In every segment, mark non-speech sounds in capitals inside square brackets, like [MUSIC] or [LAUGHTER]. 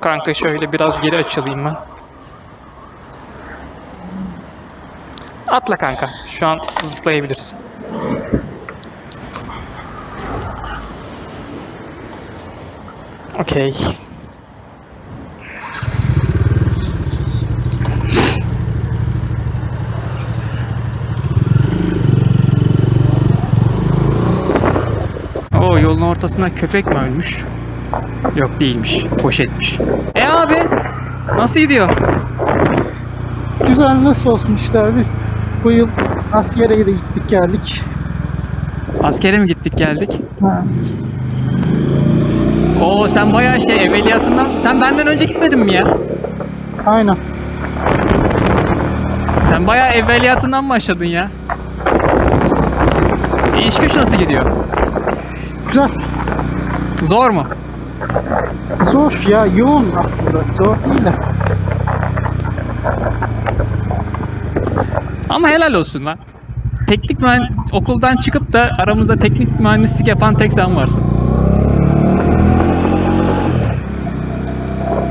Kanka şöyle biraz geri açılayım ben. Atla kanka. Şu an zıplayabilirsin. Okey. O yolun ortasına köpek mi ölmüş? Yok değilmiş. Poşetmiş. E abi nasıl gidiyor? Güzel nasıl olsun işte abi. Bu yıl askere de gittik geldik. Askere mi gittik geldik? Ha. Oo sen bayağı şey evveliyatından... Sen benden önce gitmedin mi ya? Aynen. Sen bayağı evveliyatından başladın ya. E, İş güç nasıl gidiyor? Güzel. Zor mu? Zor ya yoğun aslında. Zor değil de. Ama helal olsun lan. Teknik mühen okuldan çıkıp da aramızda teknik mühendislik yapan tek sen varsın.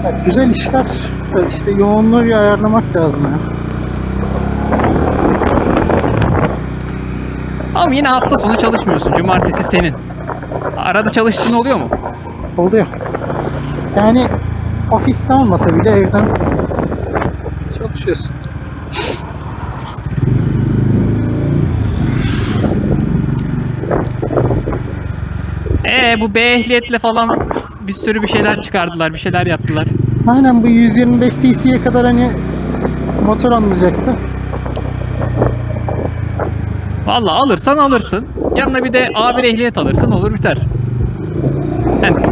Ya, güzel işler. işte yoğunluğu bir ayarlamak lazım ya. Ama yine hafta sonu çalışmıyorsun. Cumartesi senin. Arada çalıştığın oluyor mu? Oluyor. Yani ofiste olmasa bile evden çalışıyorsun. Ee bu B ehliyetle falan bir sürü bir şeyler çıkardılar, bir şeyler yaptılar. Aynen bu 125 cc'ye kadar hani motor alınacaktı. Vallahi alırsan alırsın. Yanına bir de A1 ehliyet alırsın olur biter.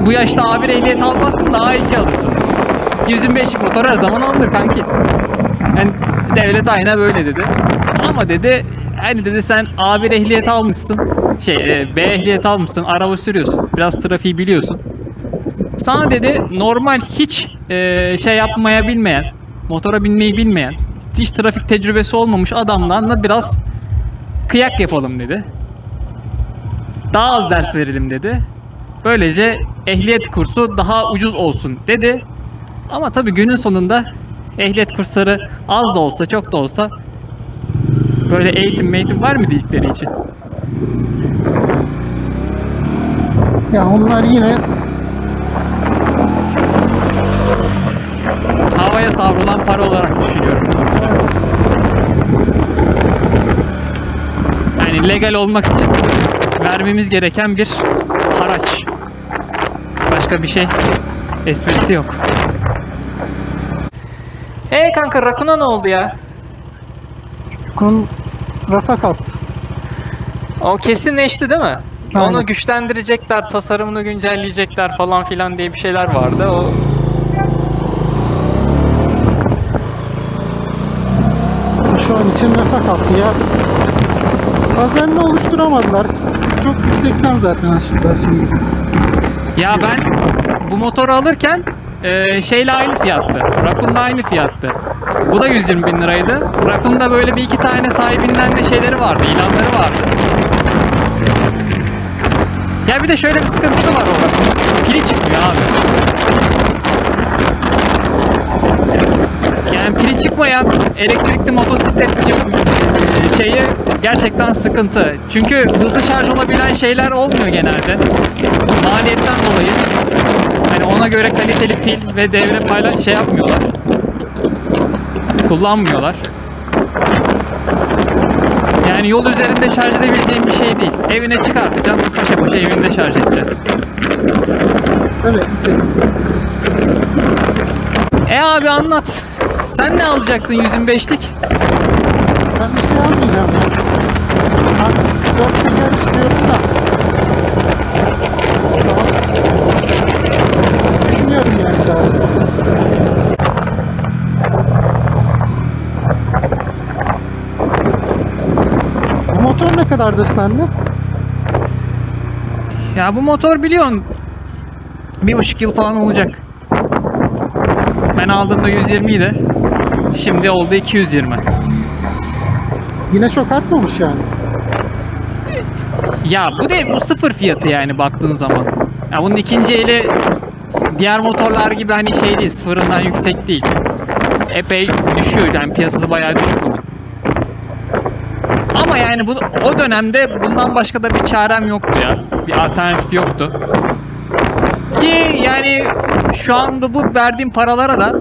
Bu yaşta A1 ehliyet almazsın da A2 alırsın. 125 motor her zaman alınır kanki. Yani devlet aynen böyle dedi. Ama dedi hani dedi sen A1 ehliyet almışsın. Şey e, B ehliyet almışsın. Araba sürüyorsun. Biraz trafiği biliyorsun. Sana dedi normal hiç e, şey yapmaya bilmeyen, motora binmeyi bilmeyen, hiç trafik tecrübesi olmamış adamlarla biraz kıyak yapalım dedi. Daha az ders verelim dedi. Böylece ehliyet kursu daha ucuz olsun dedi. Ama tabii günün sonunda ehliyet kursları az da olsa çok da olsa böyle eğitim eğitim var mı dedikleri için? Ya onlar yine Havaya savrulan para olarak düşünüyorum. Yani legal olmak için vermemiz gereken bir haraç. Başka bir şey esprisi yok. Hey kanka Rakun'a ne oldu ya? bunun rafa kalktı. O kesinleşti değil mi? Aynen. Onu güçlendirecekler, tasarımını güncelleyecekler falan filan diye bir şeyler vardı. O Şu an için rafa kalktı ya. Bazenle oluşturamadılar. Çok yüksekten zaten aşırılar şimdi. Ya ben bu motoru alırken e, şeyle aynı fiyattı. Rakun'la aynı fiyattı. Bu da 120 bin liraydı. Rakun'da böyle bir iki tane sahibinden de şeyleri vardı, ilanları vardı. Ya bir de şöyle bir sıkıntısı var o Rakun'un. Pili çıkmıyor abi. Yani pili çıkmayan elektrikli motosiklet e, şeyi gerçekten sıkıntı. Çünkü hızlı şarj olabilen şeyler olmuyor genelde. Maliyetten dolayı. Hani ona göre kaliteli pil ve devre payla şey yapmıyorlar. Kullanmıyorlar. Yani yol üzerinde şarj edebileceğin bir şey değil. Evine çıkartacaksın, paşa paşa evinde şarj edeceksin. Evet. E abi anlat. Sen ne alacaktın 125'lik? Ben bir şey almayacağım ya. Ben dört teker istiyorum da. Bu motor ne kadardır sende? Ya bu motor biliyorsun bir buçuk yıl falan olacak. Ben aldığımda 120 idi. Şimdi oldu 220. Yine çok artmamış yani. Ya bu de bu sıfır fiyatı yani baktığın zaman. Ya bunun ikinci eli diğer motorlar gibi hani şey değil, sıfırından yüksek değil. Epey düşüyor yani piyasası bayağı düşük bunun. Ama yani bu, o dönemde bundan başka da bir çarem yoktu ya. Bir alternatif yoktu. Ki yani şu anda bu verdiğim paralara da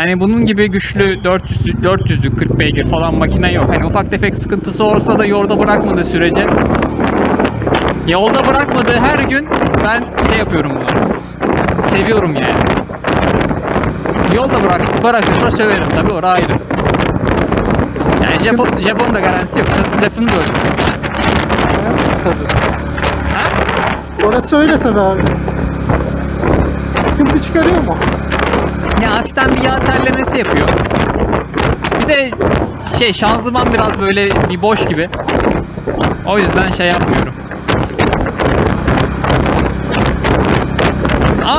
Hani bunun gibi güçlü 400 400'lük 40 beygir falan makine yok. Hani ufak tefek sıkıntısı olsa da yolda bırakmadığı sürece yolda bırakmadığı her gün ben şey yapıyorum bunu. Seviyorum yani. Yolda bırak bırakırsa söverim tabii orası ayrı. Yani Japon, Japon'da garantisi yok. Sırf lafını böldüm. Tabii. Ha? Orası öyle tabii abi. Sıkıntı çıkarıyor mu? Ya hafiften bir yağ terlemesi yapıyor. Bir de şey şanzıman biraz böyle bir boş gibi. O yüzden şey yapmıyorum.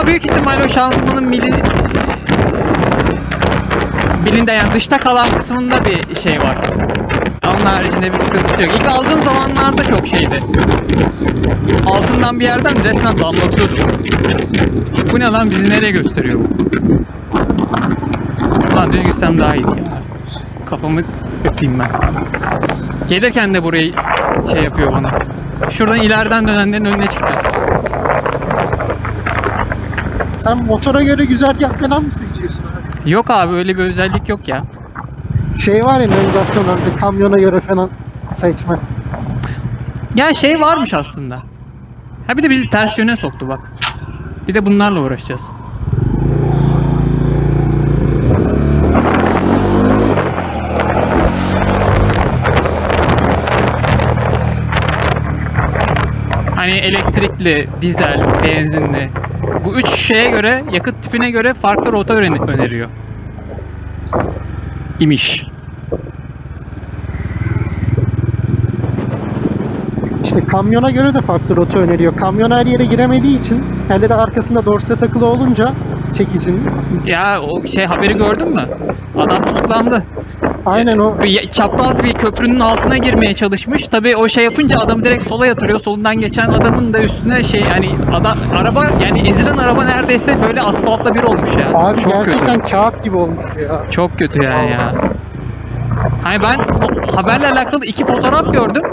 Ama büyük ihtimalle o şanzımanın mili bilinde yani dışta kalan kısmında bir şey var. Onun haricinde bir sıkıntısı yok. İlk aldığım zamanlarda çok şeydi. Altından bir yerden resmen damlatıyordu. Bu ne lan bizi nereye gösteriyor bu? Lan düz gitsem daha iyi. Kafamı öpeyim ben. Gelirken de burayı şey yapıyor bana. Şuradan ileriden dönenlerin önüne çıkacağız. Sen motora göre güzergah falan mı seçiyorsun abi? Yok abi öyle bir özellik yok ya. Şey var ya navigasyonlarda kamyona göre falan seçme. Ya şey varmış aslında. Ha bir de bizi ters yöne soktu bak. Bir de bunlarla uğraşacağız. Hani elektrikli, dizel, benzinli. Bu üç şeye göre, yakıt tipine göre farklı rota öneriyor. İmiş. İşte kamyona göre de farklı rota öneriyor. Kamyon her yere giremediği için hele de arkasında dorse takılı olunca çekicinin. Ya o şey haberi gördün mü? Adam tutuklandı. Aynen o. Bir çapraz bir köprünün altına girmeye çalışmış. Tabii o şey yapınca adamı direkt sola yatırıyor. Solundan geçen adamın da üstüne şey yani adam araba yani ezilen araba neredeyse böyle asfaltla bir olmuş ya. Abi Çok gerçekten kötü. kağıt gibi olmuş ya. Çok kötü yani ya. Hani ben fo- haberle alakalı iki fotoğraf gördüm.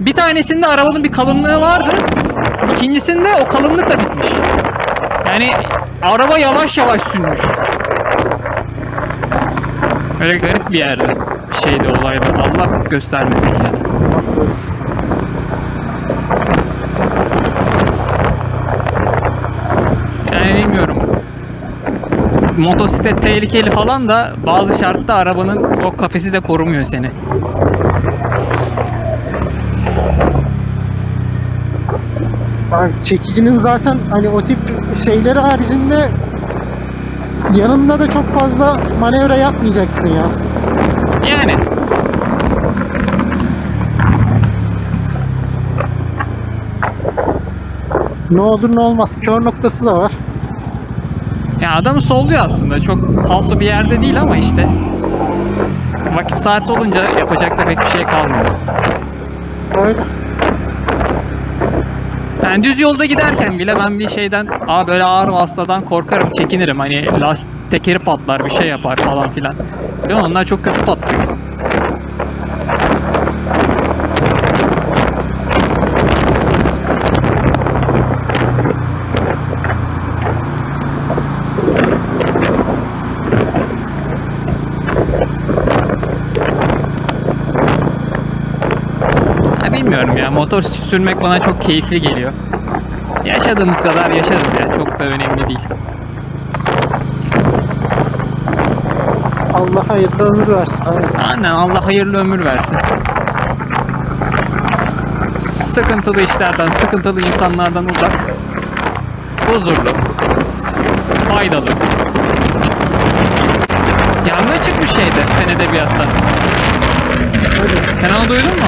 Bir tanesinde arabanın bir kalınlığı vardı. İkincisinde o kalınlık da bitmiş. Yani araba yavaş yavaş sünmüş. Öyle garip bir yerde. Bir şeydi olaydı. Allah göstermesin ya. Bak böyle. Yani bilmiyorum. Motosiklet tehlikeli falan da bazı şartta arabanın o kafesi de korumuyor seni. Abi çekicinin zaten hani o tip şeyleri haricinde yanında da çok fazla manevra yapmayacaksın ya. Yani Ne olur ne olmaz. Kör noktası da var. ya adamı solluyor aslında. Çok falso bir yerde değil ama işte. Vakit saat olunca yapacak da pek bir şey kalmıyor. Öyle. Yani düz yolda giderken bile ben bir şeyden aa böyle ağır vasıtadan korkarım, çekinirim. Hani lastik tekeri patlar, bir şey yapar falan filan. Değil mi? Onlar çok kötü patlıyor. Bilmiyorum ya motor sürmek bana çok keyifli geliyor. Yaşadığımız kadar yaşarız ya çok da önemli değil. Allah hayırlı ömür versin. Aynen. Aynen Allah hayırlı ömür versin. Sıkıntılı işlerden, sıkıntılı insanlardan uzak. Huzurlu. Faydalı. Yangın çıkmış şeyde, fen edebiyatta. Sen onu duydun mu?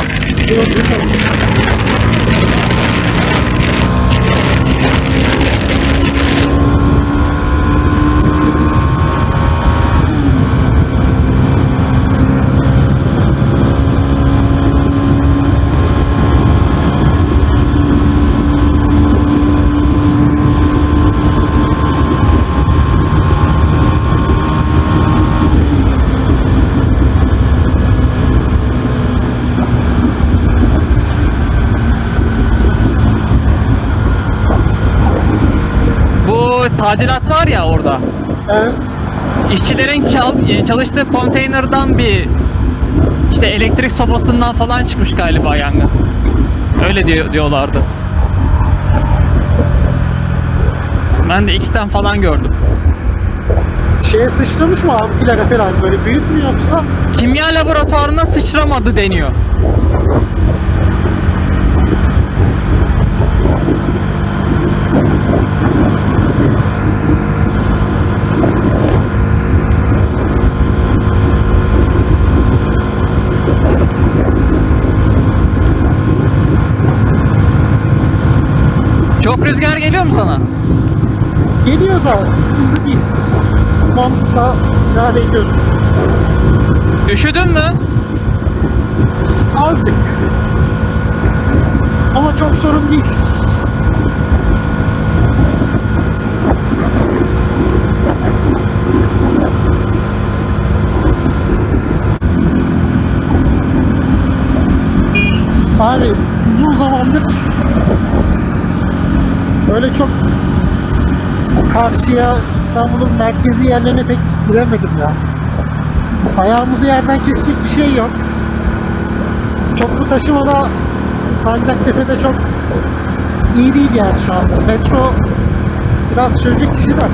Tadilat var ya orada. Evet. İşçilerin e, çalıştığı konteynerdan bir işte elektrik sobasından falan çıkmış galiba yangın. Öyle diyor, diyorlardı. Ben de X'ten falan gördüm. Şeye sıçramış mı ampulere falan böyle büyük mü yoksa? Kimya laboratuvarına sıçramadı deniyor. Çok rüzgar geliyor mu sana? Geliyor da sıkıntı değil. Montla idare ediyoruz. Üşüdün mü? Azıcık. Ama çok sorun değil. Abi uzun zamandır böyle çok karşıya İstanbul'un merkezi yerlerine pek giremedim ya. Ayağımızı yerden kesecek bir şey yok. Toplu taşımada Sancaktepe'de çok iyi değil yani şu anda. Metro biraz çözecek işi var.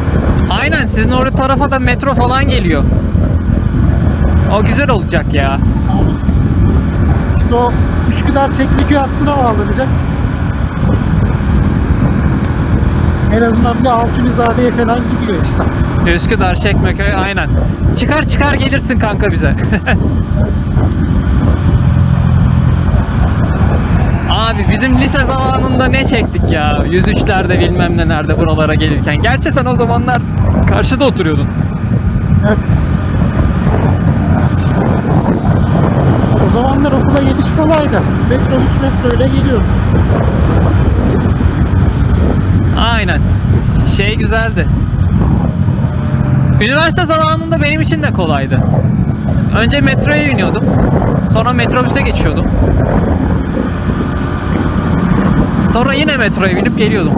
Aynen sizin orada tarafa da metro falan geliyor. O güzel olacak ya. İşte o Üsküdar Çekmeköy hattına bağlanacak. En azından bir Altunizade'ye falan gidiyor işte. Üsküdar, Çekmeköy aynen. Çıkar çıkar gelirsin kanka bize. [LAUGHS] Abi bizim lise zamanında ne çektik ya? 103'lerde bilmem ne nerede buralara gelirken. Gerçi sen o zamanlar karşıda oturuyordun. Evet. O zamanlar okula geliş kolaydı. Metrobüs metro ile geliyorum. Aynen. Şey güzeldi. Üniversite zamanında benim için de kolaydı. Önce metroya biniyordum. Sonra metrobüse geçiyordum. Sonra yine metroya binip geliyordum.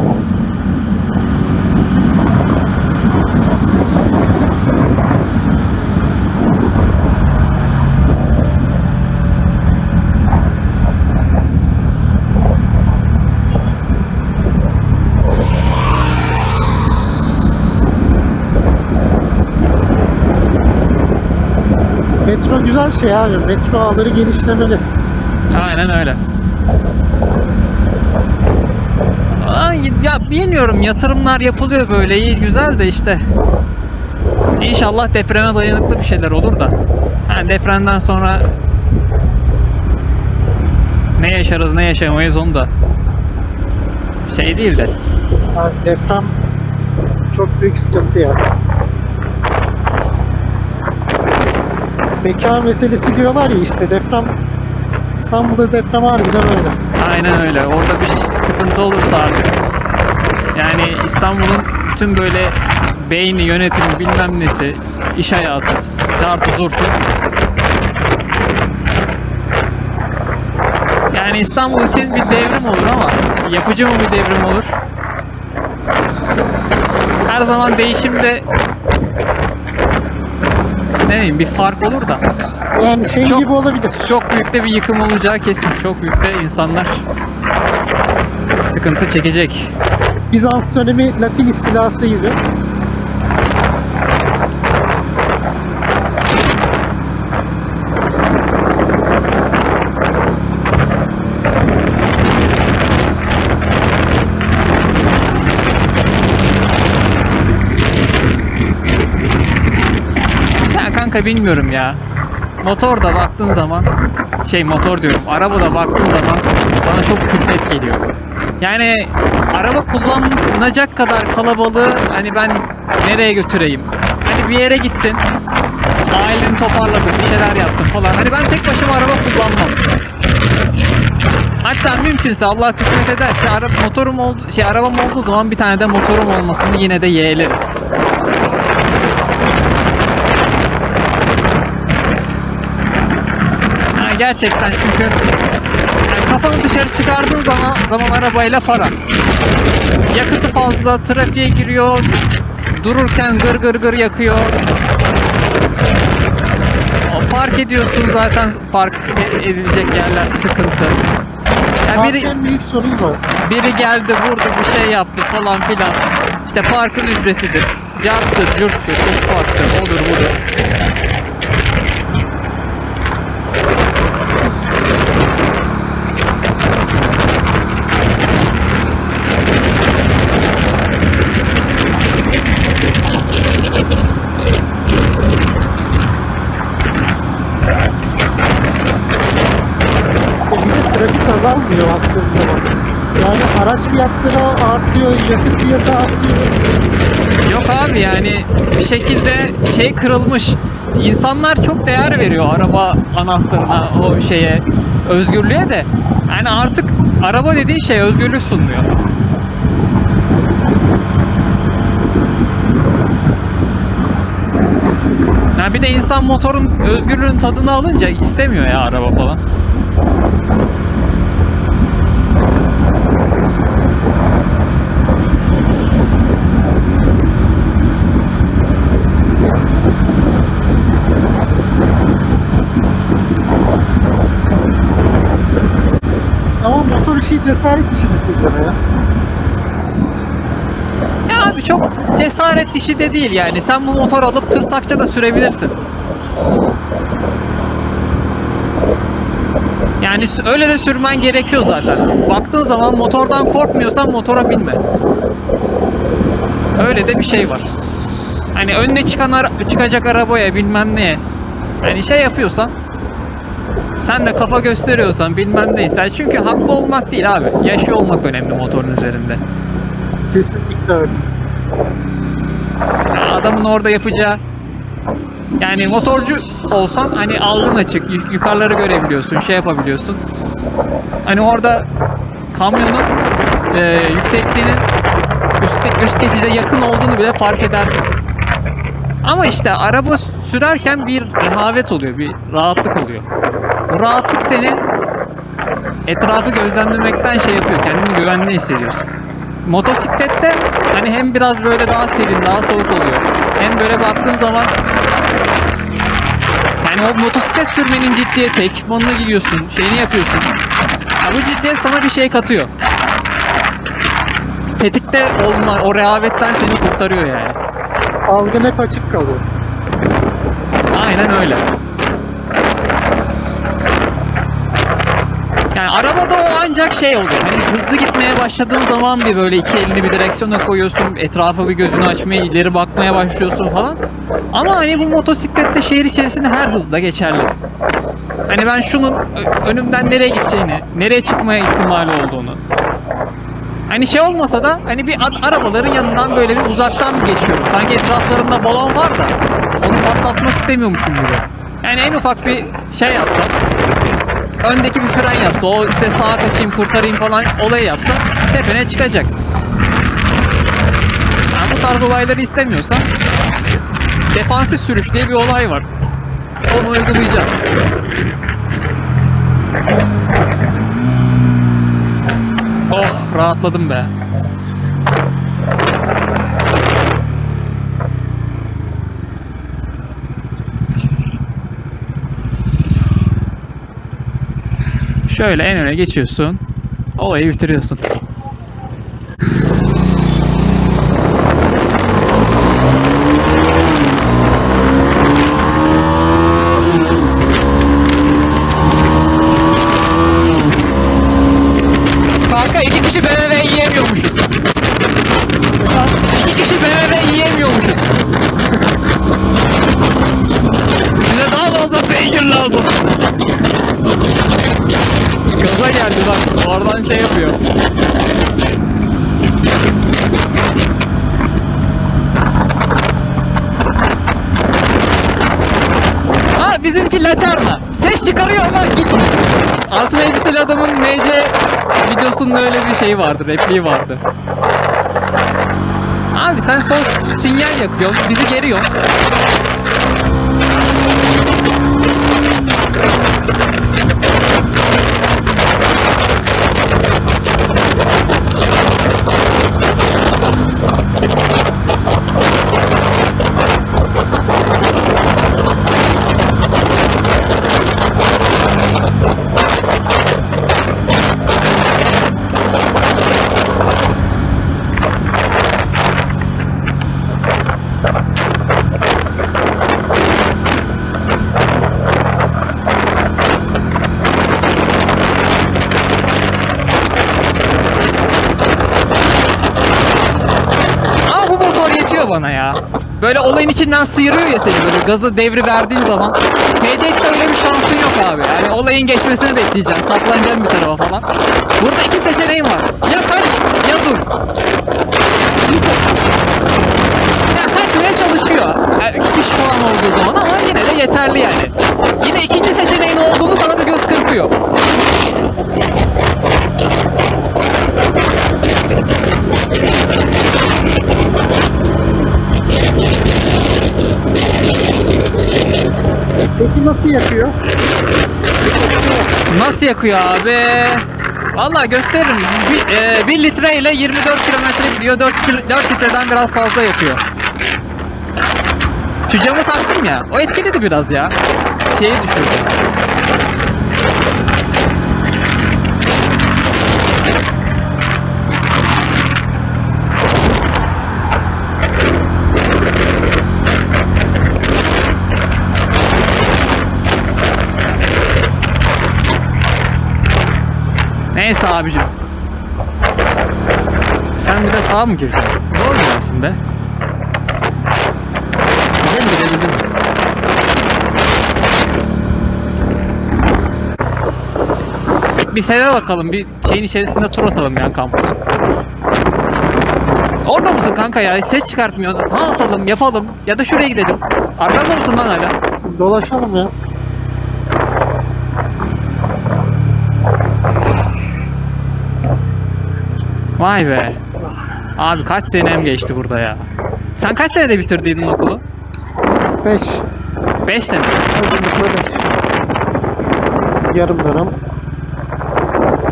Metro güzel şey abi. Metro ağları genişlemeli. Aynen öyle. Ay, ya bilmiyorum yatırımlar yapılıyor böyle iyi güzel de işte. İnşallah depreme dayanıklı bir şeyler olur da. Ha, depremden sonra ne yaşarız ne yaşamayız onu da şey değil de. Abi deprem çok büyük sıkıntı ya. Mekan meselesi diyorlar ya işte deprem İstanbul'da deprem harbiden öyle. Aynen öyle. Orada bir sıkıntı olursa artık yani İstanbul'un bütün böyle beyni, yönetimi, bilmem nesi, iş hayatı, cartı zurtu. Yani İstanbul için bir devrim olur ama yapıcı mı bir devrim olur? Her zaman değişimde ne bileyim bir fark olur da Yani şey Çok- gibi olabilir. çok büyük de bir yıkım olacağı kesin. Çok büyük de insanlar sıkıntı çekecek. Bizans dönemi Latin istilası gibi. Ya kanka bilmiyorum ya. Motor da baktığın zaman şey motor diyorum. Araba da baktığın zaman bana çok külfet geliyor. Yani araba kullanacak kadar kalabalığı hani ben nereye götüreyim? Hani bir yere gittin. Aileni toparladın, bir şeyler yaptın falan. Hani ben tek başıma araba kullanmam. Hatta mümkünse Allah kısmet ederse ara, motorum oldu, şey arabam olduğu zaman bir tane de motorum olmasını yine de yeğlerim. Yani gerçekten çünkü yani kafanı dışarı çıkardığın zaman zaman arabayla para. Yakıtı fazla, trafiğe giriyor, dururken gır gır gır yakıyor. Park ediyorsun zaten park e- edilecek yerler sıkıntı. Ya biri, Parkın büyük sorun o. biri geldi vurdu bir şey yaptı falan filan. İşte parkın ücretidir. Carttır, cürttür, isparktır, odur budur. Bir de trafik azalmıyor baktığın zaman. Yani araç fiyatları artıyor, yakıt fiyatı artıyor. Yok abi yani bir şekilde şey kırılmış. İnsanlar çok değer veriyor araba anahtarına o şeye özgürlüğe de. Yani artık araba dediğin şey özgürlük sunmuyor. Ya bir de insan motorun özgürlüğün tadını alınca istemiyor ya araba falan. Ama motor işi cesaret işidir kızlara ya. Ya abi çok cesaret işi de değil yani. Sen bu motor alıp tırsakça da sürebilirsin. Yani öyle de sürmen gerekiyor zaten. Baktığın zaman motordan korkmuyorsan motora binme. Öyle de bir şey var. Hani önüne çıkan ara- çıkacak arabaya bilmem neye. Hani şey yapıyorsan sen de kafa gösteriyorsan bilmem neyse. Çünkü haklı olmak değil abi. Yaşıyor olmak önemli motorun üzerinde. Kesinlikle öyle. Adamın orada yapacağı yani motorcu olsan hani algın açık, yuk- yukarıları görebiliyorsun, şey yapabiliyorsun. Hani orada kamyonun e, yüksekliğinin üst, üst geçide yakın olduğunu bile fark edersin. Ama işte araba sürerken bir rehavet oluyor, bir rahatlık oluyor. Bu rahatlık seni etrafı gözlemlemekten şey yapıyor, kendini güvenli hissediyorsun. Motosiklette hani hem biraz böyle daha serin, daha soğuk oluyor. Hem böyle baktığın zaman yani o motosiklet sürmenin ciddiyeti, ekipmanını giyiyorsun, şeyini yapıyorsun. Ya bu ciddiyet sana bir şey katıyor. Tetikte olma, o rehavetten seni kurtarıyor yani. Algın hep açık kalıyor. Aynen öyle. Yani arabada o ancak şey oluyor. Hani hızlı gitmeye başladığın zaman bir böyle iki elini bir direksiyona koyuyorsun. Etrafa bir gözünü açmaya, ileri bakmaya başlıyorsun falan. Ama hani bu motosiklette şehir içerisinde her hızda geçerli. Hani ben şunun önümden nereye gideceğini, nereye çıkmaya ihtimali olduğunu. Hani şey olmasa da hani bir arabaların yanından böyle bir uzaktan geçiyorum. Sanki etraflarında balon var da onu patlatmak istemiyormuşum gibi. Yani en ufak bir şey yapsam öndeki bir fren yapsa o işte sağa kaçayım kurtarayım falan olayı yapsa tepene çıkacak. Yani bu tarz olayları istemiyorsan defansif sürüş diye bir olay var. Onu uygulayacağım. Oh rahatladım be. Şöyle en öne geçiyorsun. Olayı bitiriyorsun. Kanka iki kişi BMW yiyemiyormuşuz. İki kişi BMW yiyemiyormuşuz. Bize daha fazla beygir lazım. Gaza geldi bak. Oradan şey yapıyor. Ha bizimki Laterna. Ses çıkarıyor ama gitmiyor. Altın elbiseli adamın MC videosunun öyle bir şeyi vardı, repliği vardı. Abi sen sol sinyal yakıyorsun, bizi geriyorsun. Böyle olayın içinden sıyırıyor ya seni böyle gazı devri verdiğin zaman. PCX'de öyle bir şansın yok abi. Yani olayın geçmesini bekleyeceksin. Saklanacaksın bir tarafa falan. Burada iki seçeneğin var. Ya kaç ya dur. Ya kaçmaya çalışıyor. Yani iki kişi falan olduğu zaman ama yine de yeterli yani. Yine ikinci seçeneğin olduğunu sana bir göz kırpıyor. Peki nasıl yakıyor? Nasıl yakıyor abi? Vallahi gösteririm. Bir, e, 1 litre ile 24 kilometre gidiyor. 4, 4 litreden biraz fazla yakıyor. Şu camı taktım ya. O etkiledi biraz ya. Şeyi düşürdü. Neyse abicim. Sen bir de sağa mı gireceksin? Zor girersin be. Gidelim mi? Bir seve bakalım. Bir şeyin içerisinde tur atalım ya kampüsün. Orada mısın kanka ya? Ses çıkartmıyorsun. Ha atalım, yapalım. Ya da şuraya gidelim. Arkanda mısın lan hala? Dolaşalım ya. Vay be. Abi kaç senem geçti burada ya. Sen kaç senede bitirdiydin okulu? 5. 5 sene. Hazırlıkla 5. Yarım dönem.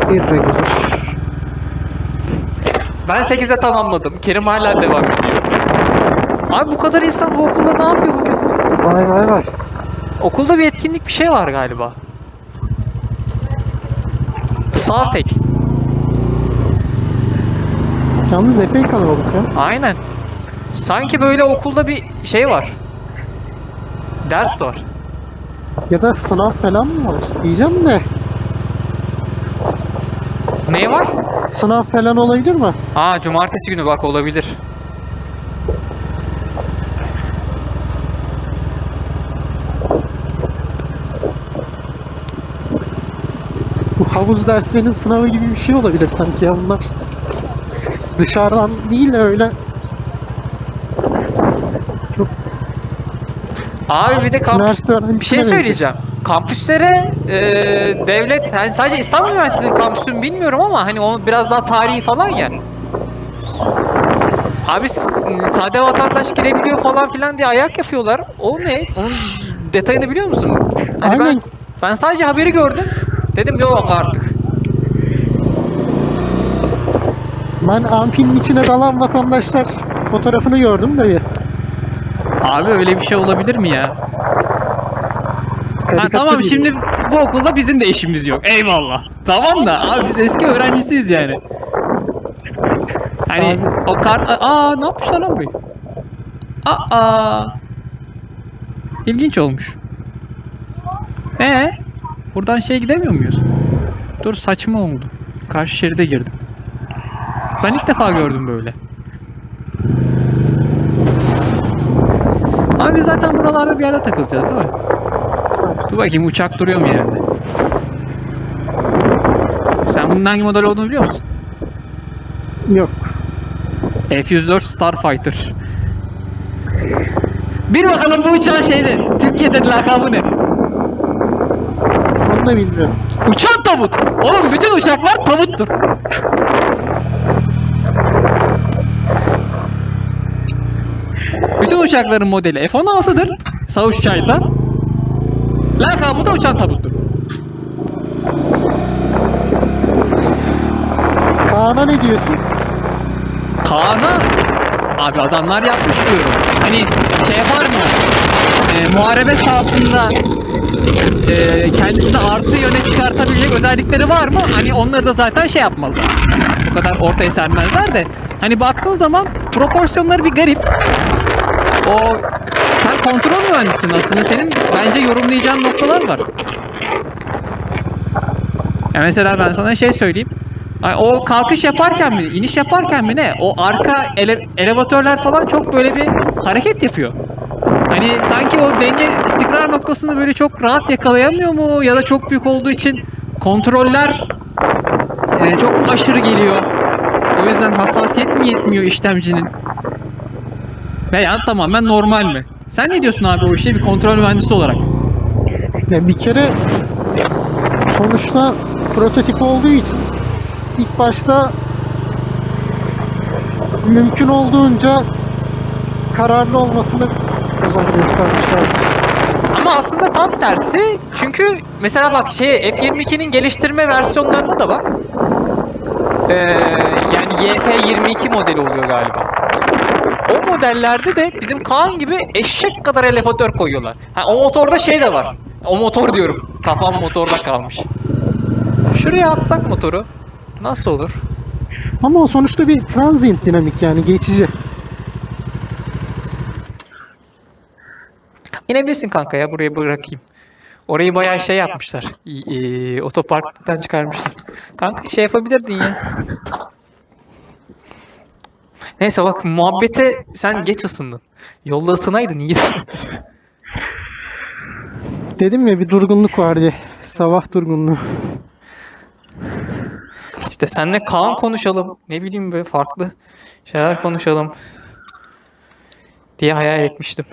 Irregular. Ben 8'e tamamladım. Kerim hala devam ediyor. Abi bu kadar insan bu okulda ne yapıyor bugün? Vay vay vay. Okulda bir etkinlik bir şey var galiba. Savtek. Yalnız epey kalabalık ya. Aynen. Sanki böyle okulda bir şey var. Ders var. Ya da sınav falan mı var? Diyeceğim de. Ne var? Sınav falan olabilir mi? Aa cumartesi günü bak olabilir. Bu havuz derslerinin sınavı gibi bir şey olabilir sanki ya bunlar. Dışarıdan değil de öyle çok Abi bir de kampüs... üniversite öğrencisine Bir şey benziyor. söyleyeceğim. Kampüslere e, devlet, yani sadece İstanbul Üniversitesi'nin kampüsü mü bilmiyorum ama hani o biraz daha tarihi falan ya. Abi s- sade vatandaş girebiliyor falan filan diye ayak yapıyorlar. O ne? Onun detayını biliyor musun? Hani ben Aynen. ben sadece haberi gördüm. Dedim yok artık. Ben ampinin içine dalan vatandaşlar fotoğrafını gördüm de bir. Abi öyle bir şey olabilir mi ya? Ha, Karikatür tamam gibi. şimdi bu okulda bizim de işimiz yok. Eyvallah. Tamam da abi biz eski öğrencisiyiz yani. Hani o kar... Aa ne yapmışlar lan burayı? Aa. İlginç olmuş. Ee, buradan şey gidemiyor muyuz? Dur saçma oldu. Karşı şeride girdim. Ben ilk defa gördüm böyle. Abi biz zaten buralarda bir yerde takılacağız değil mi? Dur bakayım uçak duruyor mu yerinde? Sen bunun hangi model olduğunu biliyor musun? Yok. F-104 Starfighter. Bir bakalım bu uçağın şeyini. Türkiye'de lakabı ne? Onu da bilmiyorum. Uçan tabut. Oğlum bütün uçaklar tabuttur. Uçakların modeli F-16'dır. Savaş uçağıysa. Lakabı da uçan tabuttur. Kaan'a ne diyorsun? Kaan'a abi adamlar yapmış diyorum. Hani şey var mı? Ee, muharebe sahasında e, kendisine artı yöne çıkartabilecek özellikleri var mı? Hani onları da zaten şey yapmazlar. O kadar ortaya sermezler de. Hani baktığın zaman proporsiyonları bir garip. O sen kontrol mühendisisin aslında. Senin bence yorumlayacağın noktalar var. Ya mesela ben sana şey söyleyeyim. O kalkış yaparken mi, iniş yaparken mi ne? O arka ele- elevatörler falan çok böyle bir hareket yapıyor. Hani sanki o denge istikrar noktasını böyle çok rahat yakalayamıyor mu ya da çok büyük olduğu için kontroller e, çok aşırı geliyor. O yüzden hassasiyet mi yetmiyor işlemcinin? Veya tamamen normal mi? Sen ne diyorsun abi o işe bir kontrol mühendisi olarak? Ya bir kere sonuçta prototip olduğu için ilk başta mümkün olduğunca kararlı olmasını özen göstermişlerdir. Ama aslında tam tersi. Çünkü mesela bak şey F22'nin geliştirme versiyonlarına da bak. Ee, yani YF22 modeli oluyor galiba. O modellerde de bizim Kaan gibi eşek kadar elevatör koyuyorlar. Ha, o motorda şey de var. O motor diyorum. Kafam motorda kalmış. Şuraya atsak motoru nasıl olur? Ama o sonuçta bir transient dinamik yani geçici. İnebilirsin kanka ya buraya bırakayım. Orayı bayağı şey yapmışlar. E, otoparktan çıkarmışlar. Kanka şey yapabilirdin ya. Neyse bak muhabbete sen geç ısındın. Yolda ısınaydın iyiydi. [LAUGHS] Dedim ya bir durgunluk var diye. Sabah durgunluğu. İşte senle Kaan konuşalım. Ne bileyim böyle farklı şeyler konuşalım. Diye hayal etmiştim.